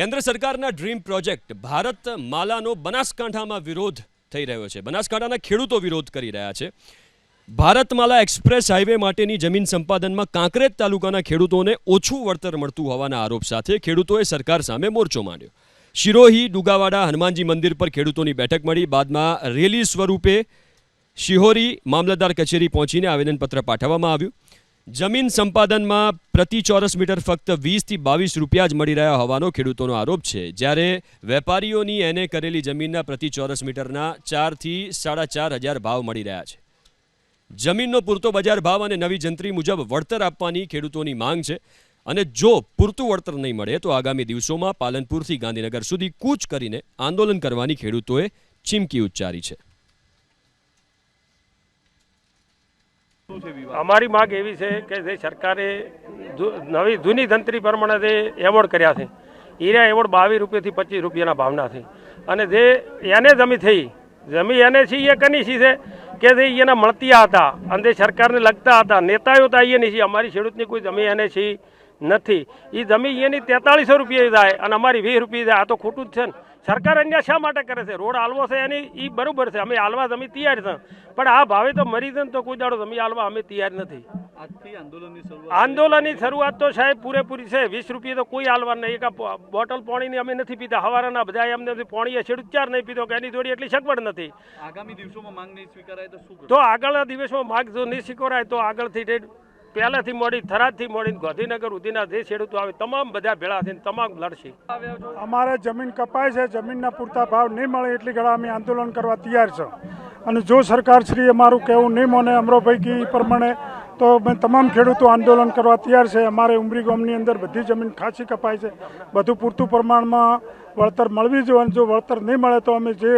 કેન્દ્ર સરકારના dream project Bharat માલાનો બનાસકાંઠામાં વિરોધ થઈ રહ્યો છે. બનાસકાંઠાના ખેડૂતો વિરોધ કરી રહ્યા છે. ભારતમાલા એક્સપ્રેસ હાઈવે માટેની જમીન સંપાદનમાં કાંકરેજ તાલુકાના ખેડૂતોને ઓછું વળતર મળતું હોવાના આરોપ સાથે ખેડૂતોએ સરકાર સામે મોરચો માંડ્યો. શિરોહી, ડુગાવાડા, હનુમાનજી મંદિર પર ખેડૂતોની બેઠક મળી. બાદમાં રેલી સ્વરૂપે શિહોરી મામલતદાર કચેરી પહોંચીને આવેદનપત્ર પાઠવવામાં આવ્યું. જમીન સંપાદનમાં પ્રતિ ચોરસ મીટર ફક્ત વીસથી બાવીસ રૂપિયા જ મળી રહ્યા હોવાનો ખેડૂતોનો આરોપ છે. જ્યારે વેપારીઓની એને કરેલી જમીનના પ્રતિ ચોરસ મીટરના ચારથી સાડા ચાર હજાર ભાવ મળી રહ્યા છે. જમીનનો પૂરતો બજાર ભાવ અને નવી જંત્રી મુજબ વળતર આપવાની ખેડૂતોની માંગ છે અને જો પૂરતું વળતર નહીં મળે તો આગામી દિવસોમાં પાલનપુરથી ગાંધીનગર સુધી કૂચ કરીને આંદોલન કરવાની ખેડૂતોએ ચીમકી ઉચ્ચારી છે. અમારી માંગ એવી છે કે જે સરકારે નવી જૂની ધંત્રી પ્રમાણે જે એવોર્ડ કર્યા છે એના એવોર્ડ બાવીસ રૂપિયાથી પચીસ રૂપિયાના ભાવના છે. અને જે એને જમી થઈ જમી એને છે એ કની છે કે જે એને મળતી હતા, અને જે સરકારને લગતા હતા, નેતાઓ તો અહીંયા છે, અમારી ખેડૂતની કોઈ જમી એને છે નથી. એ જમી એની તેતાળીસો રૂપિયા જાય અને અમારી વીસ રૂપિયા જાય આ તો ખોટું જ છે ને. સરકાર અન્ય શા માટે કરે છે? રોડ હાલવો છે એની એ બરોબર છે. અમે હાલવા જમી તૈયાર છે. પણ આ ભાવે તો મરી છે ને તો કોઈ દાડો જમી હાલવા અમે તૈયાર નથી. આંદોલનની શરૂઆત તો સાહેબ પૂરેપૂરી છે. વીસ રૂપિયા તો કોઈ હાલવા નહીં. એક બોટલ પાણીની અમે નથી પીતા. હવારાના બધા એમને પાણી છેડ છેડું ચાર નહીં પીતો કે એની જોડી એટલી સગવડ નથી. આગામી દિવસોમાં માંગ નહીં સ્વીકારાય તો આગળના દિવસમાં માગ જો નહીં સ્વીકારાય તો આગળથી પહેલાથી મોડી, થરાદથી મોડી, ગાંધીનગર સુધીના જે ખેડૂતો આવે, તમામ બધા ભેળા થઈને તમામ લડશે. અમારે જમીન કપાય છે, જમીનના પૂરતા ભાવ નહીં મળે એટલી ઘણા અમે આંદોલન કરવા તૈયાર છે. અને જો સરકારશ્રી અમારું કહેવું નહીં મને અમરોભાઈ કી પ્રમાણે, તો અમે તમામ ખેડૂતો આંદોલન કરવા તૈયાર છે. અમારે ઉમરી ગામની અંદર બધી જમીન ખાસી કપાય છે. બધું પૂરતું પ્રમાણમાં વળતર મળવી જોઈએ અને જો વળતર નહીં મળે તો અમે જે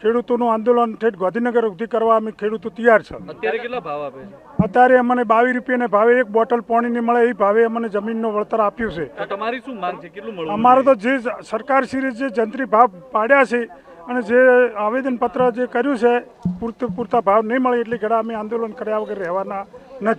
ખેડૂતોનું આંદોલન ઠેઠ ગાંધીનગર સુધી કરવા અમે ખેડૂતો તૈયાર છે. અત્યારે કેટલા ભાવ આપે છે? અત્યારે અમને બાવીસ રૂપિયાને ભાવે એક બોટલ પાણીની મળે એ ભાવે અમને જમીનનું વળતર આપ્યું છે. તમારી શું માંગ છે? કેટલું મળવું અમારે તો જે સરકારશ્રીએ જે જંત્રી ભાવ પાડ્યા છે અને જે આવેદનપત્ર જે કર્યું છે પૂરતું પૂરતા ભાવ નહીં મળે એટલે ઘણા અમે આંદોલન કર્યા વગર રહેવાના